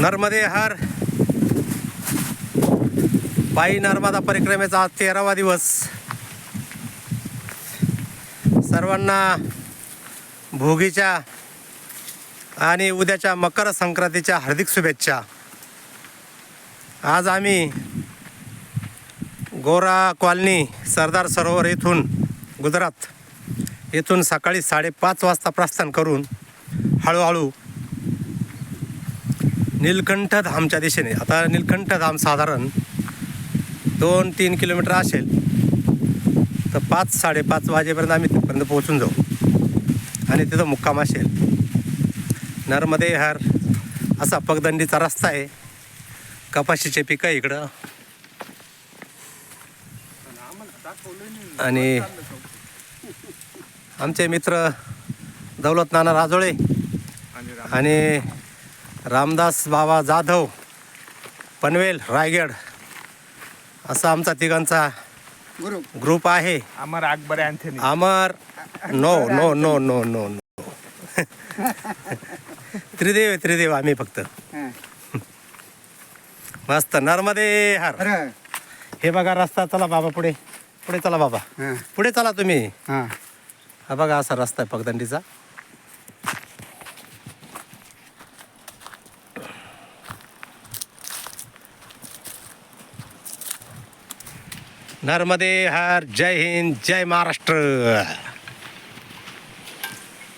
नर्मदे हर। पायी नर्मदा परिक्रमेचा आज तेरावा दिवस। सर्वांना भोगीच्या आणि उद्याच्या मकर संक्रांतीच्या हार्दिक शुभेच्छा। आज आम्ही गोरा कॉलनी सरदार सरोवर येथून गुजरात येथून सकाळी साडेपाच वाजता प्रस्थान करून हळूहळू नीलकंठ धामच्या दिशेने. आता नीलकंठ धाम साधारण दोन तीन किलोमीटर असेल तर पाच साडेपाच वाजेपर्यंत आम्ही तिथपर्यंत पोहोचून जाऊ. आणि तिथं मुक्काम असेल. नर्मदे हर असा पगदंडीचा रस्ता आहे. कपाशीचे पिकं आहे इकडं. आणि आमचे मित्र दौलत नाना राजोळे आणि रामदास बाबा जाधव पनवेल रायगड असा आमचा तिघांचा गुरु ग्रुप आहे. Amar Akbar Anthony. Amar no no no no no no. Tridev आहे, त्रिदेव आम्ही फक्त. मस्त नर्मदे हर. हे बघा रस्ता चला बाबा पुढे. पुढे चला बाबा. पुढे चला तुम्ही. हां. हा बघा असा रस्ता आहे पगदंडीचा. नर्मदे हर जय हिंद जय महाराष्ट्र.